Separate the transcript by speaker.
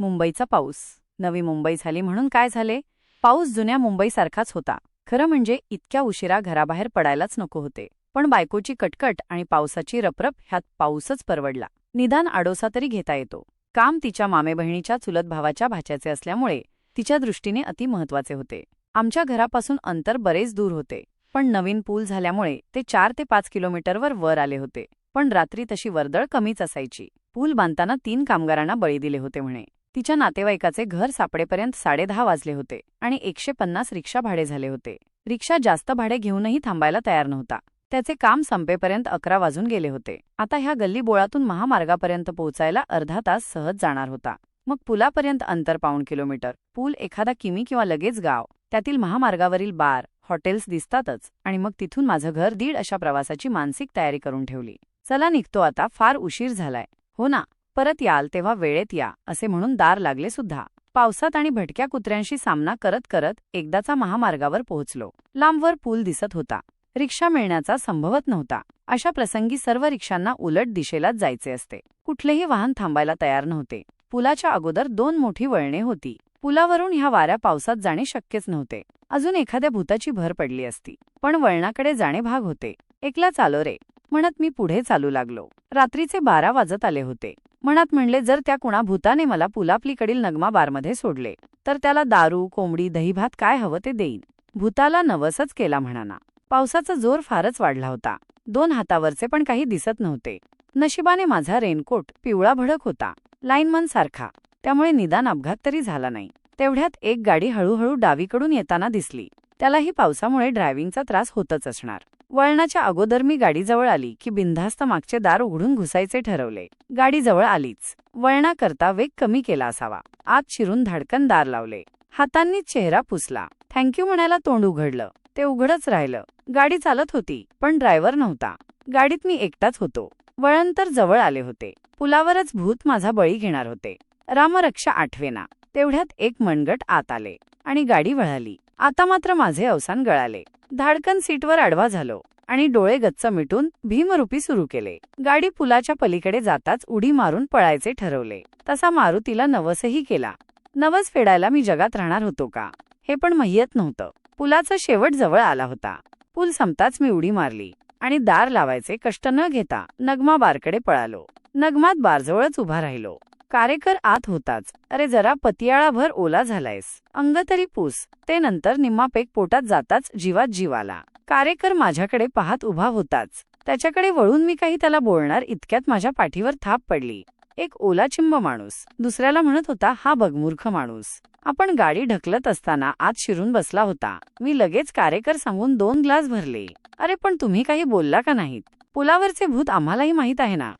Speaker 1: मुंबईचा पाऊस. नवी मुंबई झाली म्हणून काय झाले? पाऊस जुन्या मुंबईसारखाच होता. खरं म्हणजे इतक्या उशिरा घराबाहेर पडायलाच नको होते. पण बायकोची कटकट आणि पावसाची रपरप ह्यात पाऊसच परवडला. निदान आडोसा तरी घेता येतो. काम तिच्या मामे बहिणीच्या चुलत भावाच्या भाच्याचे असल्यामुळे तिच्या दृष्टीने अति महत्त्वाचे होते. आमच्या घरापासून अंतर बरेच दूर होते. पण नवीन पूल झाल्यामुळे ते चार ते पाच किलोमीटरवर वर आले होते. पण रात्री तशी वर्दळ कमीच असायची. पूल बांधताना तीन कामगारांना बळी दिले होते म्हणे. तिच्या नातेवाईकाचे घर सापडेपर्यंत साडेदहा वाजले होते आणि एकशे पन्नास रिक्षा भाडे झाले होते. रिक्षा जास्त भाडे घेऊनही थांबायला तयार नव्हता. त्याचे काम संपेपर्यंत अकरा वाजून गेले होते. आता ह्या गल्लीबोळातून महामार्गापर्यंत पोहोचायला अर्धा तास सहज जाणार होता. मग पुलापर्यंत अंतर पाऊण किलोमीटर. पूल एखादा किमी किंवा लगेच गाव. त्यातील महामार्गावरील बार हॉटेल्स दिसतातच आणि मग तिथून माझं घर दीड अशा प्रवासाची मानसिक तयारी करून ठेवली. चला निघतो आता फार उशीर झालाय. हो ना. परत याल तेव्हा वेळेत या असे म्हणून दार लागले सुद्धा. पावसात आणि भटक्या कुत्र्यांशी सामना करत करत एकदाचा महामार्गावर पोहोचलो. लांबवर पूल दिसत होता. रिक्षा मिळण्याचा संभवत नव्हता. अशा प्रसंगी सर्व रिक्षांना उलट दिशेलाच जायचे असते. कुठलेही वाहन थांबायला तयार नव्हते. पुलाच्या अगोदर दोन मोठी वळणे होती. पुलावरून ह्या वाऱ्या पावसात जाणे शक्यच नव्हते. अजून एखाद्या भूताची भर पडली असती. पण वळणाकडे जाणे भाग होते. एकला चालो रे. म्हणत मी पुढे चालू लागलो. रात्रीचे बारा वाजत आले होते. मनात म्हणले जर त्या कुणा भूताने मला पुलापलीकडील नगमा बारमध्ये सोडले तर त्याला दारू कोंबडी दहीभात काय हवं ते देईन. भूताला नवसच केला म्हणाना. पावसाचा जोर फारच वाढला होता. दोन हातावरचे पण काही दिसत नव्हते. नशिबाने माझा रेनकोट पिवळा भडक होता. लाईनमन सारखा. त्यामुळे निदान अपघात तरी झाला नाही. तेवढ्यात एक गाडी हळूहळू डावीकडून येताना दिसली. त्यालाही पावसामुळे ड्रायव्हिंगचा त्रास होतच असणार. वळणाच्या अगोदर मी गाडीजवळ आली की बिनधास्त मागचे दार उघडून घुसायचे ठरवले. गाडीजवळ आलीच. वळणाकरता वेग कमी केला असावा. आत शिरून धाडकन दार लावले. हातांनी चेहरा पुसला. थँक्यू म्हणायला तोंड उघडलं. ते उघडच राहिलं. गाडी चालत होती पण ड्रायव्हर नव्हता. गाडीत मी एकटाच होतो. वळण तर जवळ आले होते. पुलावरच भूत माझा बळी घेणार होते. रामरक्षा आठवेना. तेवढ्यात एक मनगट आत आले आणि गाडी वळाली. आता मात्र माझे अवसान गळाले. धाडकन सीटवर आडवा झालो आणि डोळे गच्च मिटून भीमरूपी सुरू केले. गाडी पुलाच्या पलीकडे जाताच उडी मारून पळायचे ठरवले. तसा मारुतीला नवसही केला. नवस फेडायला मी जगात राहणार होतो का? हे पण माहीत नव्हतं. पुलाचा शेवट जवळ आला होता. पूल संपताच मी उडी मारली आणि दार लावायचे कष्ट न घेता नगमा बारकडे पळालो. नगमात बारजवळच उभा राहिलो. कारेकर आत होताच. अरे जरा पतियाळाभर ओला झालायस. अंग तरी पूस. ते नंतर निम्मापेक पोटात जाताच जीवात जीवाला. कारेकर माझ्याकडे पाहत उभा होताच. त्याच्याकडे वळून मी काही त्याला बोलणार इतक्यात माझ्या पाठीवर थाप पडली. एक ओला चिंब माणूस. दुसऱ्याला म्हणत होता हा बगमूर्ख माणूस. आपण गाडी ढकलत असताना आत शिरून बसला होता. मी लगेच कारेकर सांगून दोन ग्लास भरले. अरे पण तुम्ही काही बोलला का नाहीत? पुलावरचे भूत आम्हालाही माहीत आहे ना?